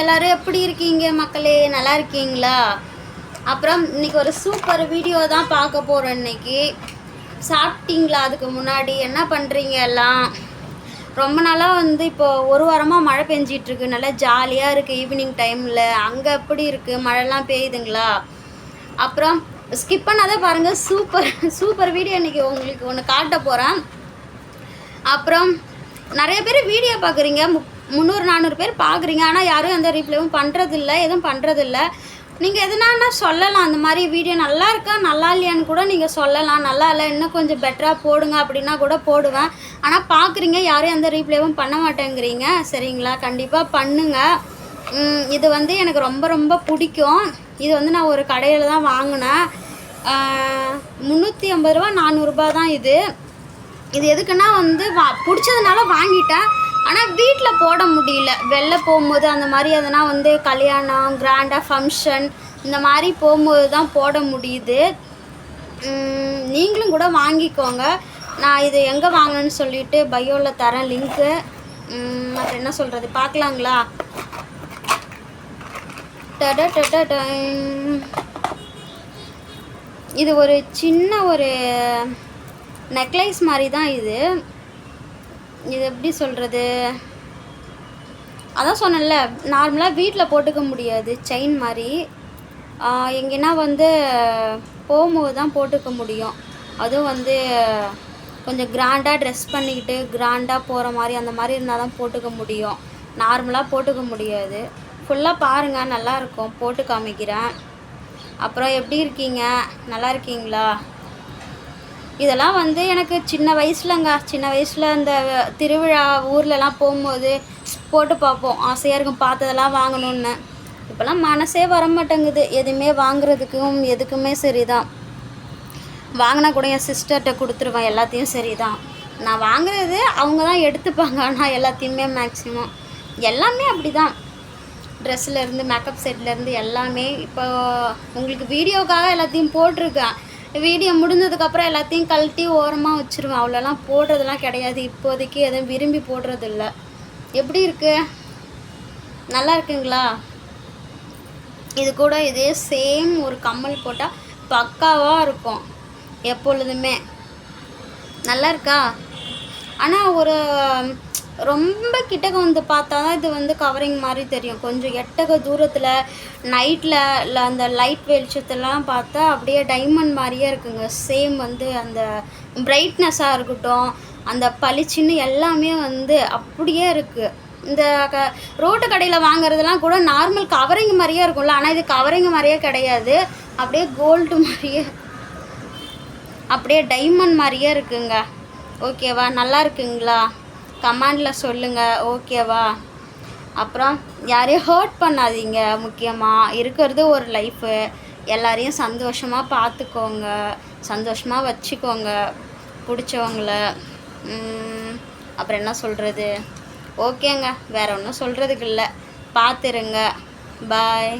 எல்லாரும் எப்படி இருக்கீங்க மக்களே? நல்லா இருக்கீங்களா? அப்புறம் இன்னைக்கு ஒரு சூப்பர் வீடியோ தான் பார்க்க போகிறோம் இன்னைக்கு. சாப்பிட்டீங்களா அதுக்கு முன்னாடி? என்ன பண்ணுறீங்க எல்லாம்? ரொம்ப நாளாக வந்து இப்போது ஒரு வாரமாக மழை பெஞ்சிட்டுருக்கு நல்லா ஜாலியாக இருக்குது ஈவினிங் டைமில் அங்கே எப்படி இருக்குது மழைலாம் பெய்யுதுங்களா? அப்புறம் ஸ்கிப் பண்ணாத பாருங்கள் சூப்பர் சூப்பர் வீடியோ இன்றைக்கி உங்களுக்கு ஒன்று காட்ட போகிறேன் அப்புறம் நிறைய பேர் வீடியோ பார்க்குறீங்க. முக் முந்நூறு நானூறு பேர் பார்க்குறீங்க ஆனால் யாரும் எந்த ரீப்ளேவும் பண்ணுறதில்ல எதுவும் பண்ணுறதில்ல நீங்கள் எதுனா சொல்லலாம். அந்த மாதிரி வீடியோ நல்லா இருக்கா நல்லா இல்லையான்னு கூட நீங்கள் சொல்லலாம். நல்லா இல்லை இன்னும் கொஞ்சம் பெட்டராக போடுங்க அப்படின்னா கூட போடுவேன். ஆனால் பார்க்குறீங்க யாரும் எந்த ரீப்ளேவும் பண்ண மாட்டேங்கிறீங்க. சரிங்களா? கண்டிப்பாக பண்ணுங்கள் இது வந்து எனக்கு ரொம்ப ரொம்ப பிடிக்கும். இது வந்து நான் ஒரு கடையில் தான் வாங்கினேன். முந்நூற்றி ஐம்பது ரூபா நானூறுரூபா தான் இது. இது எதுக்குன்னா வந்து வா பிடிச்சதுனால வாங்கிட்டேன். ஆனால் வீட்டில் போட முடியல. வெளில போகும்போது அந்த மாதிரி எதனா வந்து கல்யாணம் கிராண்டாக ஃபங்க்ஷன் இந்த மாதிரி போகும்போது தான் போட முடியுது. நீங்களும் கூட வாங்கிக்கோங்க. நான் இது எங்கே வாங்கினேன்னு சொல்லிட்டு பயோவில் தரேன் லிங்க்கு அப்புறம் என்ன சொல்கிறது பார்க்கலாங்களா? டட டட டைம். இது ஒரு சின்ன ஒரு நெக்லைஸ் மாதிரி தான் இது இது எப்படி சொல்கிறது அதான் சொன்னேன்ல நார்மலாக வீட்டில் போட்டுக்க முடியாது செயின் மாதிரி. எங்கன்னா எங்கேனா வந்து போகும்போது தான் போட்டுக்க முடியும். அதுவும் வந்து கொஞ்சம் கிராண்டாக ட்ரெஸ் பண்ணிக்கிட்டு கிராண்டாக போகிற மாதிரி அந்த மாதிரி இருந்தால் தான் போட்டுக்க முடியும். நார்மலாக போட்டுக்க முடியாது. ஃபுல்லாக பாருங்கள் நல்லாயிருக்கும் போட்டு காமிக்கிறேன். அப்புறம் எப்படி இருக்கீங்க? நல்லா இருக்கீங்களா? இதெல்லாம் வந்து எனக்கு சின்ன வயசுலங்க. சின்ன வயசில் இந்த திருவிழா ஊர்லலாம் போகும்போது போட்டு பார்ப்போம். ஆசையாக இருக்கும் பார்த்ததெல்லாம் வாங்கணுன்னு இப்போல்லாம் மனசே வர மாட்டேங்குது எதுவுமே வாங்குறதுக்கும் எதுக்குமே சரிதான். வாங்கினா கூட என் சிஸ்டர்கிட்ட கொடுத்துருவேன். எல்லாத்தையும் சரிதான். நான் வாங்குறது அவங்க தான் எடுத்துப்பாங்க. ஆனால் எல்லாத்தையுமே மேக்ஸிமம் எல்லாமே அப்படி தான் ட்ரெஸ்லேருந்து மேக்கப் செட்லேருந்து எல்லாமே இப்போ உங்களுக்கு வீடியோக்காக எல்லாத்தையும் போட்டிருக்கேன். வீடியோ முடிஞ்சதுக்கப்புறம் எல்லாத்தையும் கழட்டி ஓரமாக வச்சுருவேன். அவ்வளோலாம் போடுறதெல்லாம் கிடையாது. இப்போதைக்கு எதுவும் விரும்பி போடுறதில்ல. எப்படி இருக்குது நல்லா இருக்குங்களா? இது கூட இதே சேம் ஒரு கம்மல் போட்டால் பக்காவாக இருக்கும் எப்பொழுதுமே. நல்லா இருக்கா? ஆனால் ஒரு ரொம்ப கிட்டக்க வந்து பார்த்தா தான் இது வந்து கவரிங் மாதிரி தெரியும். கொஞ்சம் எட்டக தூரத்தில் நைட்டில் இல்லை அந்த லைட் வெளிச்சத்தெல்லாம் பார்த்தா அப்படியே டைமண்ட் மாதிரியே இருக்குங்க. சேம் வந்து அந்த பிரைட்னஸாக இருக்கட்டும் அந்த பளிச்சுன்னு எல்லாமே வந்து அப்படியே இருக்குது இந்த க ரோட்டு கடையில் வாங்குறதெல்லாம் கூட நார்மல் கவரிங் மாதிரியே இருக்கும்ல. ஆனால் இது கவரிங் மாதிரியே கிடையாது. அப்படியே கோல்டு மாதிரியே. அப்படியே டைமண்ட் மாதிரியே இருக்குங்க. ஓகேவா நல்லா இருக்குங்களா? கமெண்டில் சொல்லுங்கள் ஓகேவா அப்புறம் யாரையும் ஹர்ட் பண்ணாதீங்க முக்கியமாக இருக்கிறது ஒரு லைஃபு எல்லாரையும் சந்தோஷமாக பார்த்துக்கோங்க. சந்தோஷமாக வச்சுக்கோங்க பிடிச்சவங்கள. அப்புறம் என்ன சொல்கிறது ஓகேங்க வேறு ஒன்றும் சொல்கிறதுக்கு இல்லை. பார்த்துருங்க. பாய்